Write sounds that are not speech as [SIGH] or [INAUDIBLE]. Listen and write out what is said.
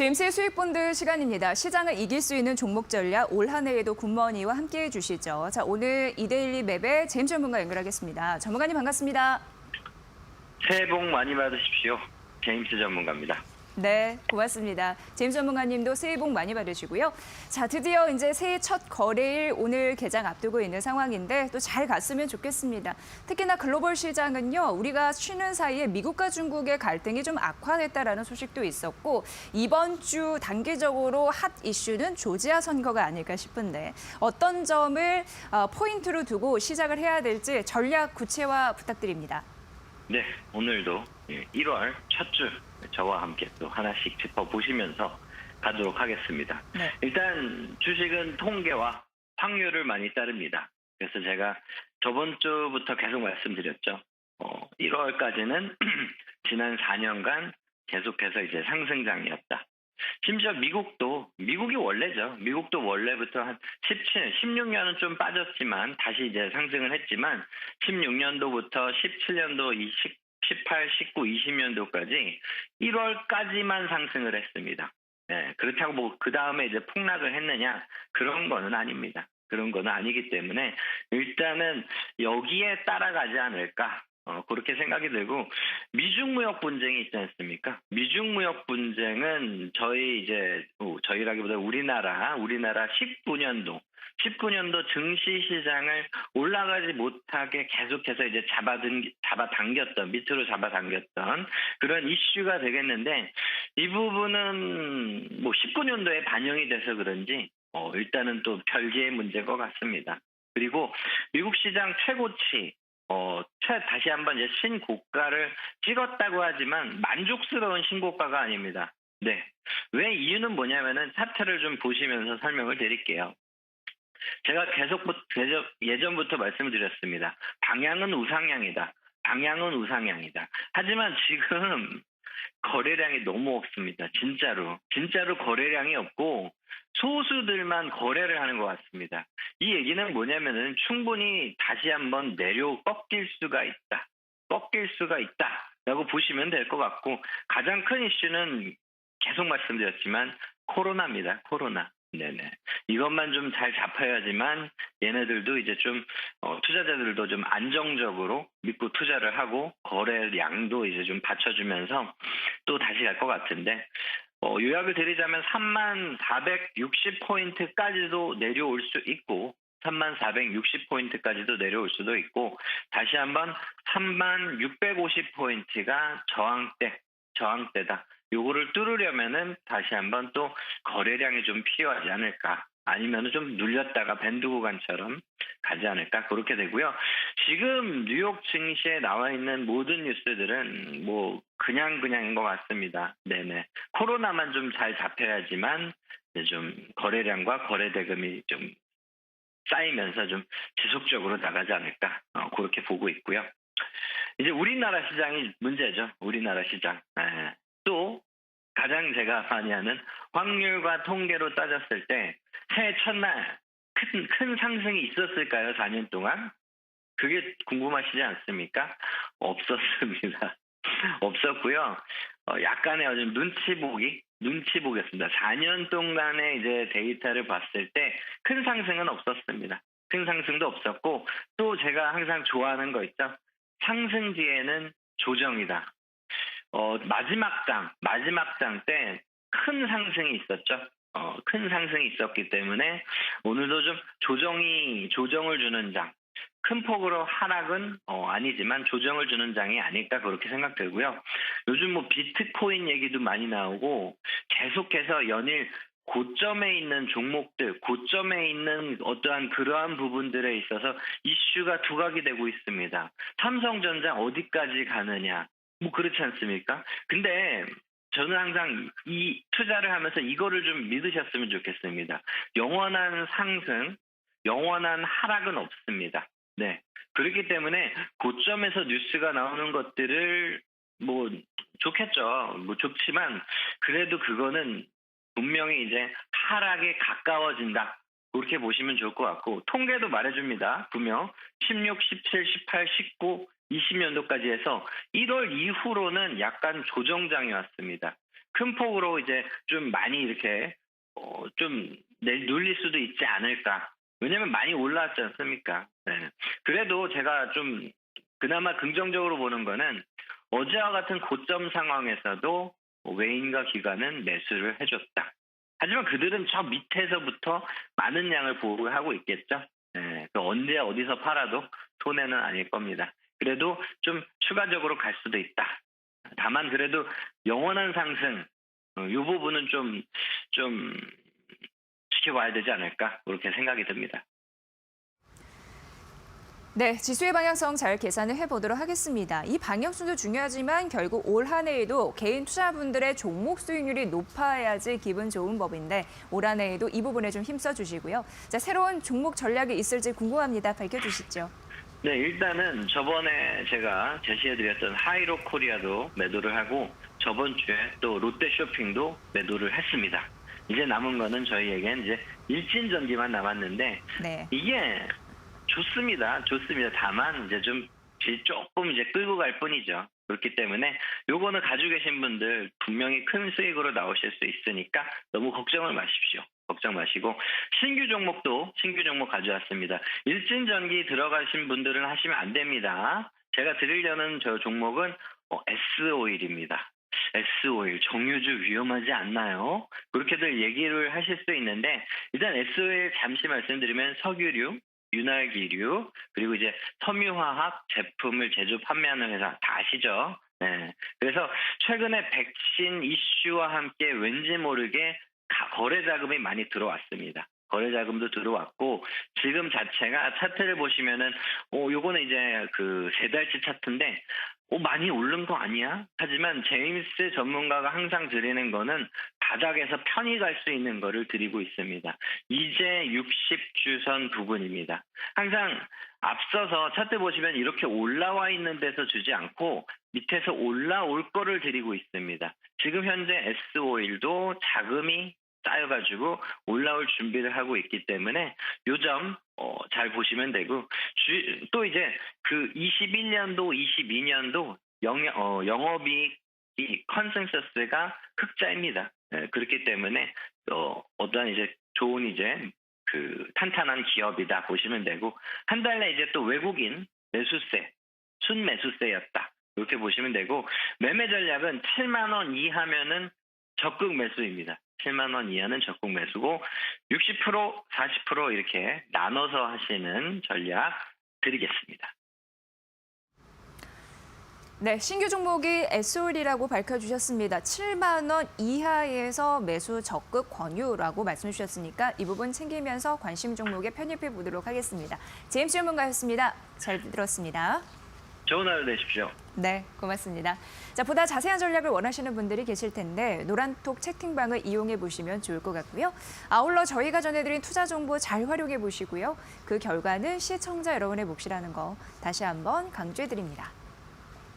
제임스의 수익본드 시간입니다. 시장을 이길 수 있는 종목 전략 올 한 해에도 굿머니와 함께해 주시죠. 자, 오늘 이데일리 맵의 제임스 전문가 연결하겠습니다. 전문가님 반갑습니다. 새해 복 많이 받으십시오. 제임스 전문가입니다. 네, 고맙습니다. 제임스 전문가님도 새해 복 많이 받으시고요. 자, 드디어 이제 새해 첫 거래일 오늘 개장 앞두고 있는 상황인데 또 잘 갔으면 좋겠습니다. 특히나 글로벌 시장은요, 우리가 쉬는 사이에 미국과 중국의 갈등이 좀 악화됐다라는 소식도 있었고 이번 주 단기적으로 핫 이슈는 조지아 선거가 아닐까 싶은데 어떤 점을 어, 포인트로 두고 시작을 해야 될지 전략 구체화 부탁드립니다. 네, 오늘도 1월 첫 주 저와 함께 또 하나씩 짚어보시면서 가도록 하겠습니다. 네. 일단 주식은 통계와 확률을 많이 따릅니다. 그래서 제가 저번 주부터 계속 말씀드렸죠. 어, 1월까지는 [CLEARS THROAT] 지난 4년간 계속해서 이제 상승장이었다. 심지어 미국도 미국이 원래죠. 미국도 원래부터 한 17, 16년은 좀 빠졌지만 다시 이제 상승을 했지만 16년도부터 17년도, 20, 18, 19, 20년도까지 1월까지만 상승을 했습니다. 예, 그렇다고 뭐 그 다음에 이제 폭락을 했느냐 그런 거는 아닙니다. 그런 거는 아니기 때문에 일단은 여기에 따라가지 않을까 어, 그렇게 생각이 들고 미중 무역 분쟁이 있지 않습니까? 미중 무역 분쟁은 저희 이제 어, 저희라기보다 우리나라 우리나라 19년도 19년도 증시 시장을 올라가지 못하게 계속해서 이제 잡아든 잡아당겼던 밑으로 잡아당겼던 그런 이슈가 되겠는데 이 부분은 뭐 19년도에 반영이 돼서 그런지 어, 일단은 또 별개의 문제인 것 같습니다. 그리고 미국 시장 최고치 어, 최, 다시 한번 이제 신고가를 찍었다고 하지만 만족스러운 신고가가 아닙니다. 네. 왜 이유는 뭐냐면은 차트를 좀 보시면서 설명을 드릴게요. 제가 계속 예전부터 말씀을 드렸습니다. 방향은 우상향이다. 방향은 우상향이다. 하지만 지금 거래량이 너무 없습니다. 진짜로. 진짜로 거래량이 없고 소수들만 거래를 하는 것 같습니다. 이 얘기는 뭐냐면은 충분히 다시 한번 내려 꺾일 수가 있다. 꺾일 수가 있다. 라고 보시면 될 것 같고 가장 큰 이슈는 계속 말씀드렸지만 코로나입니다. 코로나. 네네. 이것만 좀 잘 잡혀야지만 얘네들도 이제 좀 어, 투자자들도 좀 안정적으로 믿고 투자를 하고 거래량도 이제 좀 받쳐주면서 또 다시 갈 것 같은데 어, 요약을 드리자면 3만 460포인트까지도 내려올 수 있고 3만 460포인트까지도 내려올 수도 있고 다시 한번 3만 650포인트가 저항대 저항대다. 요거를 뚫으려면은 다시 한번 또 거래량이 좀 필요하지 않을까. 아니면은 좀 눌렸다가 밴드 구간처럼 가지 않을까 그렇게 되고요. 지금 뉴욕 증시에 나와 있는 모든 뉴스들은 뭐 그냥 그냥인 것 같습니다. 네네. 코로나만 좀 잘 잡혀야지만 좀 거래량과 거래 대금이 좀 쌓이면서 좀 지속적으로 나가지 않을까 어, 그렇게 보고 있고요. 이제 우리나라 시장이 문제죠. 우리나라 시장. 네. 또 가장 제가 많이 하는 확률과 통계로 따졌을 때 새해 첫날 큰, 큰 상승이 있었을까요? 4년 동안? 그게 궁금하시지 않습니까? [LAUGHS] 없었습니다. [LAUGHS] 없었고요. 어, 약간의 좀 눈치 보기, 눈치 보겠습니다. 4년 동안의 이제 데이터를 봤을 때 큰 상승은 없었습니다. 큰 상승도 없었고 또 제가 항상 좋아하는 거 있죠. 상승 뒤에는 조정이다. 어, 마지막 장, 마지막 장 때 큰 상승이 있었죠. 어, 큰 상승이 있었기 때문에 오늘도 좀 조정이, 조정을 주는 장. 큰 폭으로 하락은 어, 아니지만 조정을 주는 장이 아닐까 그렇게 생각되고요. 요즘 뭐 비트코인 얘기도 많이 나오고 계속해서 연일 고점에 있는 종목들, 고점에 있는 어떠한 그러한 부분들에 있어서 이슈가 두각이 되고 있습니다. 삼성전자 어디까지 가느냐, 뭐 그렇지 않습니까? 근데 저는 항상 이 투자를 하면서 이거를 좀 믿으셨으면 좋겠습니다. 영원한 상승, 영원한 하락은 없습니다. 네. 그렇기 때문에 고점에서 뉴스가 나오는 것들을 뭐 좋겠죠. 뭐 좋지만 그래도 그거는 분명히 이제 하락에 가까워진다. 그렇게 보시면 좋을 것 같고 통계도 말해줍니다. 분명 16, 17, 18, 19, 20년도까지 해서 1월 이후로는 약간 조정장이 왔습니다. 큰 폭으로 이제 좀 많이 이렇게 어, 좀 내- 눌릴 수도 있지 않을까. 왜냐면 많이 올라왔지 않습니까? 네. 그래도 제가 좀 그나마 긍정적으로 보는 거는 어제와 같은 고점 상황에서도 외인과 기관은 매수를 해줬다. 하지만 그들은 저 밑에서부터 많은 양을 보유하고 있겠죠. 네, 그 언제 어디서 팔아도 손해는 아닐 겁니다. 그래도 좀 추가적으로 갈 수도 있다. 다만 그래도 영원한 상승 어, 이 부분은 좀좀 지켜봐야 되지 않을까 그렇게 생각이 듭니다. 네, 지수의 방향성 잘 계산을 해보도록 하겠습니다. 이 방향성도 중요하지만 결국 올 한 해에도 개인 투자분들의 종목 수익률이 높아야지 기분 좋은 법인데 올 한 해에도 이 부분에 좀 힘써 주시고요. 자, 새로운 종목 전략이 있을지 궁금합니다. 밝혀주시죠. 네, 일단은 저번에 제가 제시해드렸던 하이로 코리아도 매도를 하고 저번 주에 또 롯데 쇼핑도 매도를 했습니다. 이제 남은 거는 저희에겐 이제 일진전기만 남았는데 네. 이게 좋습니다. 좋습니다. 다만 이제 좀 질- 조금 이제 끌고 갈 뿐이죠. 그렇기 때문에 요거는 가지고 계신 분들 분명히 큰 수익으로 나오실 수 있으니까 너무 걱정을 마십시오. 걱정 마시고 신규 종목도 신규 종목 가져왔습니다. 일진전기 들어가신 분들은 하시면 안 됩니다. 제가 드리려는 저 종목은 어, S오일입니다. S오일 정유주 위험하지 않나요? 그렇게들 얘기를 하실 수 있는데 일단 S오일 잠시 말씀드리면 석유류, 윤활기류 그리고 이제 섬유화학 제품을 제조 판매하는 회사 다 아시죠? 네. 그래서 최근에 백신 이슈와 함께 왠지 모르게 가- 거래 자금이 많이 들어왔습니다. 거래 자금도 들어왔고 지금 자체가 차트를 보시면은 어 요거는 이제 그 세 달치 차트인데 어 많이 오른 거 아니야? 하지만 제임스 전문가가 항상 드리는 거는 바닥에서 편히 갈 수 있는 거를 드리고 있습니다. 이제 60주선 부근입니다. 항상 앞서서 차트 보시면 이렇게 올라와 있는 데서 주지 않고 밑에서 올라올 거를 드리고 있습니다. 지금 현재 S5일도 자금이 쌓여가지고 올라올 준비를 하고 있기 때문에 요점 어, 잘 보시면 되고 주- 또 이제 그 21년도, 22년도 영업, 어, 영업이익 컨센서스가 흑자입니다. 예, 그렇기 때문에 어, 어떤 이제 좋은 이제 그 탄탄한 기업이다 보시면 되고 한 달에 이제 또 외국인 매수세 순 매수세였다 이렇게 보시면 되고 매매 전략은 7만 원 이하면은 적극 매수입니다. 7만 원 이하는 적극 매수고 60% 40% 이렇게 나눠서 하시는 전략 드리겠습니다. 네, 신규 종목이 SOL이라고 밝혀주셨습니다. 7만 원 이하에서 매수 적극 권유라고 말씀 주셨으니까 이 부분 챙기면서 관심 종목에 편입해 보도록 하겠습니다. 제임스 전문가였습니다. 잘 들었습니다. 좋은 하루 되십시오. 네, 고맙습니다. 자, 보다 자세한 전략을 원하시는 분들이 계실 텐데 노란톡 채팅방을 이용해 보시면 좋을 것 같고요. 아울러 저희가 전해드린 투자 정보 잘 활용해 보시고요. 그 결과는 시청자 여러분의 몫이라는 거 다시 한번 강조해 드립니다.